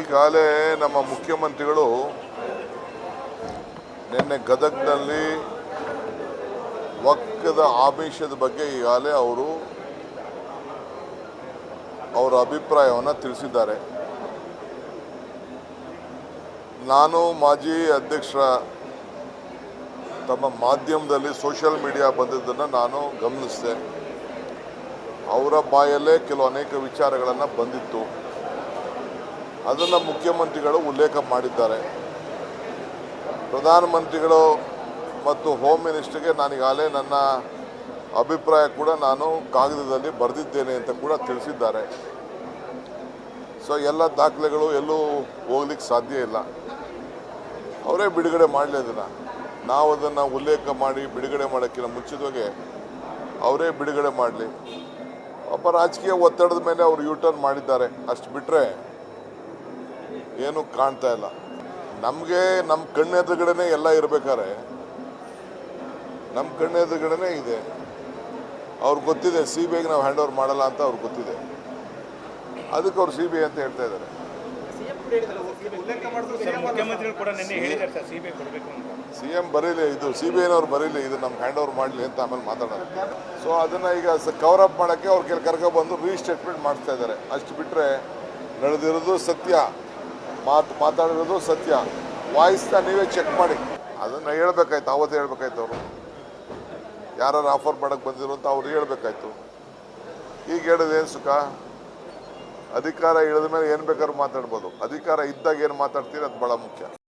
ಈಗಾಗಲೇ ನಮ್ಮ ಮುಖ್ಯಮಂತ್ರಿಗಳು ನಿನ್ನೆ ಗದಗ್ನಲ್ಲಿ ಒಕ್ಕದ ಆಮಿಷದ ಬಗ್ಗೆ ಈಗಾಗಲೇ ಅವರು ಅವರ ಅಭಿಪ್ರಾಯವನ್ನು ತಿಳಿಸಿದ್ದಾರೆ. ನಾನು ಮಾಜಿ ಅಧ್ಯಕ್ಷರ ತಮ್ಮ ಮಾಧ್ಯಮದಲ್ಲಿ ಸೋಷಿಯಲ್ ಮೀಡಿಯಾ ಬಂದಿದ್ದನ್ನು ನಾನು ಗಮನಿಸಿದೆ. ಅವರ ಬಾಯಲ್ಲೇ ಕೆಲವು ಅನೇಕ ವಿಚಾರಗಳನ್ನು ಬಂದಿತ್ತು. ಅದನ್ನು ಮುಖ್ಯಮಂತ್ರಿಗಳು ಉಲ್ಲೇಖ ಮಾಡಿದ್ದಾರೆ. ಪ್ರಧಾನಮಂತ್ರಿಗಳು ಮತ್ತು ಹೋಮ್ ಮಿನಿಸ್ಟರ್ಗೆ ನಾನೀಗಾಗಲೇ ನನ್ನ ಅಭಿಪ್ರಾಯ ಕೂಡ ನಾನು ಕಾಗದದಲ್ಲಿ ಬರೆದಿದ್ದೇನೆ ಅಂತ ಕೂಡ ತಿಳಿಸಿದ್ದಾರೆ. ಸೊ ಎಲ್ಲ ದಾಖಲೆಗಳು ಎಲ್ಲೂ ಹೋಗ್ಲಿಕ್ಕೆ ಸಾಧ್ಯ ಇಲ್ಲ. ಅವರೇ ಬಿಡುಗಡೆ ಮಾಡಲಿ ಅದನ್ನು. ನಾವು ಅದನ್ನು ಉಲ್ಲೇಖ ಮಾಡಿ ಬಿಡುಗಡೆ ಮಾಡೋಕ್ಕಿಂತ ಮುಚ್ಚಿದಾಗೆ ಅವರೇ ಬಿಡುಗಡೆ ಮಾಡಲಿ. ಒಬ್ಬ ರಾಜಕೀಯ ಒತ್ತಡದ ಮೇಲೆ ಅವರು ಯೂ ಟರ್ನ್ ಮಾಡಿದ್ದಾರೆ. ಅಷ್ಟು ಬಿಟ್ಟರೆ ಏನು ಕಾಣ್ತಾ ಇಲ್ಲ. ನಮಗೆ ನಮ್ಮ ಕಣ್ಣೆದುರುಗಡೆನೆ ಎಲ್ಲ ಇರಬೇಕಾದ್ರೆ ನಮ್ಮ ಕಣ್ಣೆದುರುಗಡೆನೆ ಇದೆ. ಅವ್ರಿಗೆ ಗೊತ್ತಿದೆ ಸಿ ಬಿ ಐಗೆ ನಾವು ಹ್ಯಾಂಡ್ ಓವರ್ ಮಾಡಲ್ಲ ಅಂತ ಅವ್ರಿಗೆ ಗೊತ್ತಿದೆ. ಅದಕ್ಕೆ ಅವ್ರು ಸಿ ಬಿ ಐ ಅಂತ ಹೇಳ್ತಾ ಇದ್ದಾರೆ ಸರ್ ಮುಖ್ಯಮಂತ್ರಿಗಳು ಕೂಡ ನಿನ್ನೆ ಹೇಳಿದ್ದಾರೆ ಸರ್ ಸಿಬಿಐ ಕೊಡಬೇಕು ಅಂತ. ಸಿ ಎಂ ಬರೀಲಿ ಇದು ಸಿ ಬಿ ಐನವ್ರು ಬರೀಲಿ ಇದು ನಮ್ಗೆ ಹ್ಯಾಂಡ್ ಓವರ್ ಮಾಡಲಿ ಅಂತ ಆಮೇಲೆ ಮಾತಾಡೋದು. ಸೊ ಅದನ್ನು ಈಗ ಕವರ್ ಅಪ್ ಮಾಡೋಕ್ಕೆ ಅವ್ರಿಗೆ ಕೆಲ ಕರ್ಕೊಬಂದು ರೀಸ್ಟೇಟ್ಮೆಂಟ್ ಮಾಡ್ತಾ ಇದ್ದಾರೆ ಅಷ್ಟು ಬಿಟ್ಟರೆ ನಡೆದಿರೋದು ಸತ್ಯ. ಮಾತು ಮಾತಾಡಿರೋದು ಸತ್ಯ. ವಾಯ್ಸ್ನ ನೀವೇ ಚೆಕ್ ಮಾಡಿ. ಅದನ್ನು ಹೇಳ್ಬೇಕಾಯ್ತು, ಅವತ್ತು ಹೇಳ್ಬೇಕಾಯ್ತು ಅವರು. ಯಾರು ಆಫರ್ ಮಾಡಕ್ಕೆ ಬಂದಿರು ಅಂತ ಅವ್ರು ಹೇಳ್ಬೇಕಾಯ್ತು. ಈಗ ಏನು ಸುಖ? ಅಧಿಕಾರ ಇಳಿದ ಮೇಲೆ ಏನು ಬೇಕಾದ್ರೂ ಮಾತಾಡ್ಬೋದು. ಅಧಿಕಾರ ಇದ್ದಾಗ ಏನು ಮಾತಾಡ್ತೀರಿ, ಅದು ಭಾಳ ಮುಖ್ಯ.